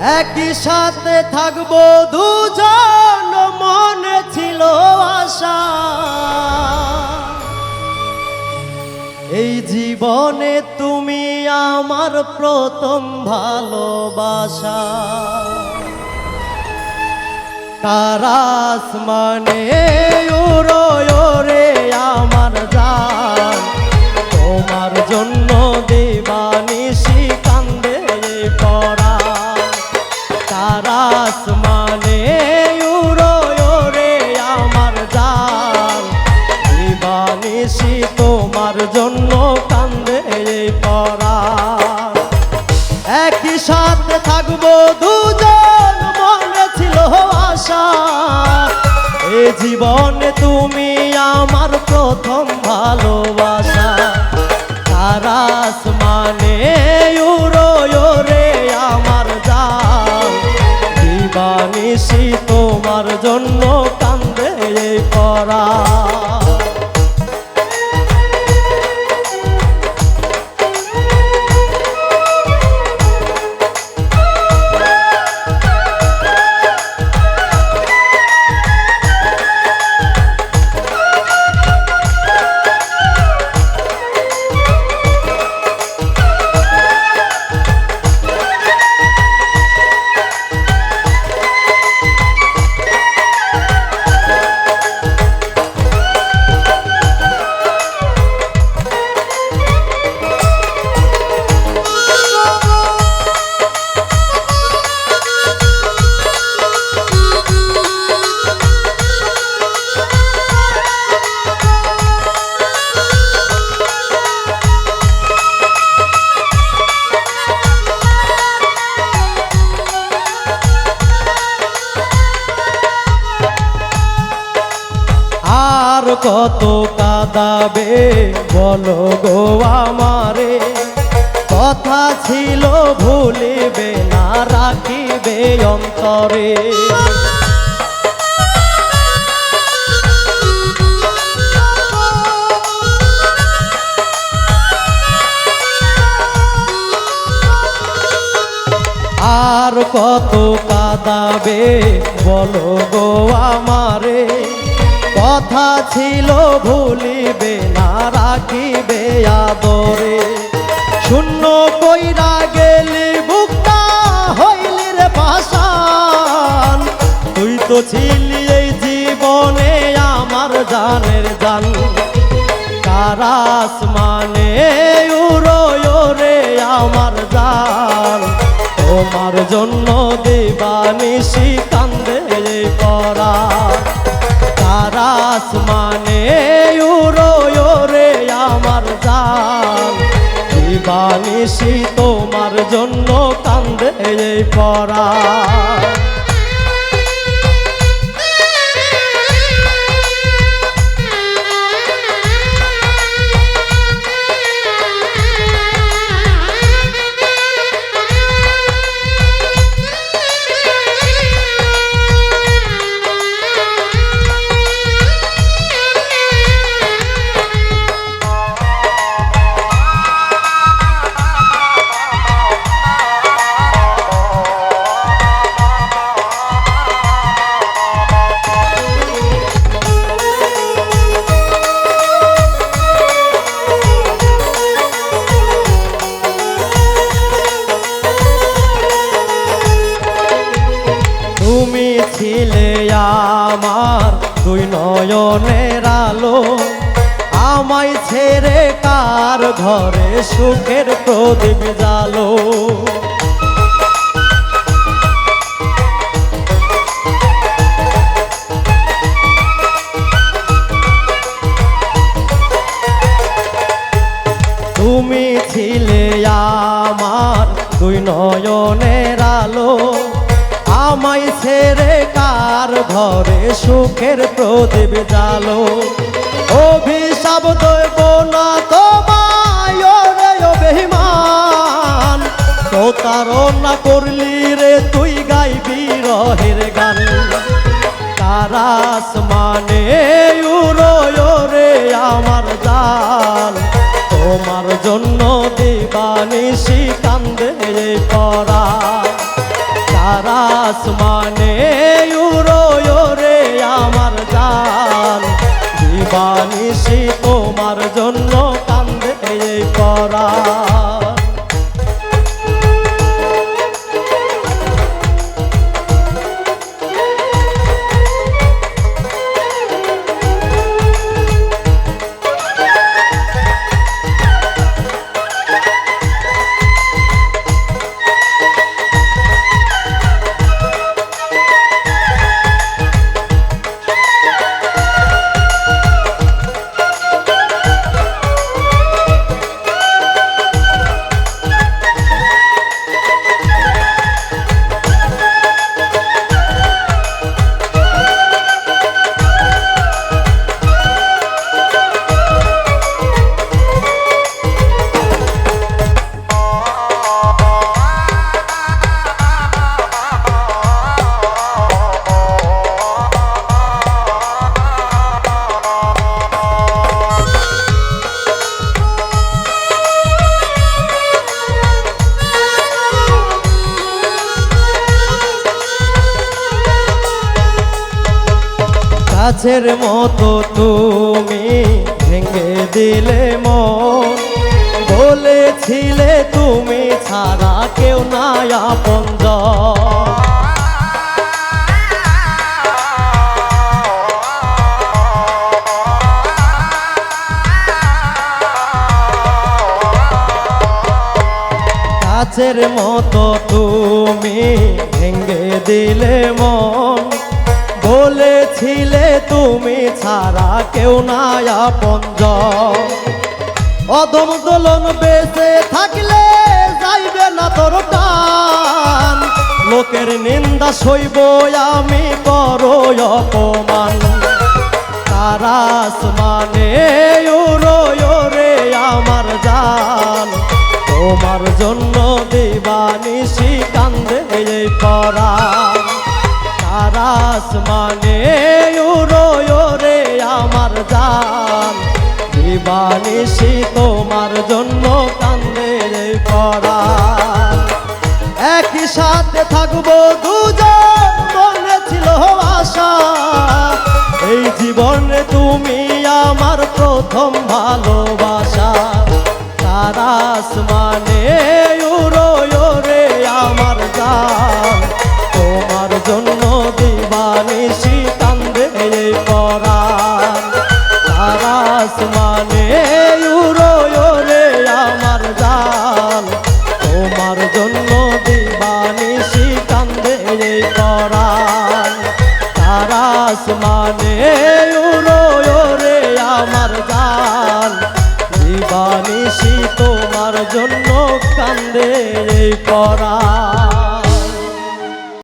একই সাথে থাকব দুজন, মনে ছিল আশা। এই জীবনে তুমি আমার প্রথম ভালোবাসা। কারাস মানে ওরো ওরে দিবানিশি তোমার জন্য কান্দে একই সাথে থাকব দুজন ছিল আশা। এ জীবনে তুমি আমার প্রথম ভালোবাসা। তারাস মানে পড়া কত কাদাবে? বলো গো আমারে। কথা ছিল, ভুলিবে না, রাখিবে অন্তরে। আর কত কাদাবে? বলো গো আমারে। কথা ছিল, ভুলিবে না, রাখিবে আদরে। শূন্য কইরা গেলি বুকটা হইলি রে পাশান তুই তো ছিলি এই জীবনে আমার জানের জান কারাস মানে উড়ো রে আমার জান তোমার জন্য দিবানিশি কান্দে কারাস মানে উড়ো রে আমার জান। দিবানিশি তোমার জন্য কান্দে পড়া তুমি আমায় ছেড়ে কার ঘরে সুখের প্রদীপ জালো তুমি ছিলে আমার দুই নয়নের আলো। আমায় ছেড়ে কার ঘরে সুখের প্রদীপ জালো অভিশাপ দৈব না তোমায় রে বেহিমান প্রতারণা করলি রে তুই গাইবি রহের গান। কারাস মানে উড়ো রে আমার জান। তোমার জন্য দিবানিশি কান্দে পড়া। আসমানে উড়ো রে আমার জান দিবানিশি তোমার জন্য কান্দে এই পরা গাছের মতো তুমি ভেঙে দিলে মন। বলেছিলে তুমি ছাড়া কেউ নাই আপন গাছের মতো তুমি ভেঙে দিলে মন। বলেছিলে তুমি ছাড়া কেউ নাই আপন অদম দোলন বেঁচে থাকলে যাইবে না তোর টান। লোকের নিন্দা সইব আমি করো অপমান। মানে রে আমার জান। তোমার জন্য দিবানিশি কান্দে এই তারাস মানে রে আমার জান। দিবানিশি তোমার জন্য কান্দে পরাণ একই সাথে থাকব দুজন, মনে ছিল আশা। এই জীবনে তুমি আমার প্রথম ভালোবাসা। মানে কান্দে এই পরাণ তারাস মানে রে আমার জান। দিবানিশি তোমার জন্য কান্দে পরাণ।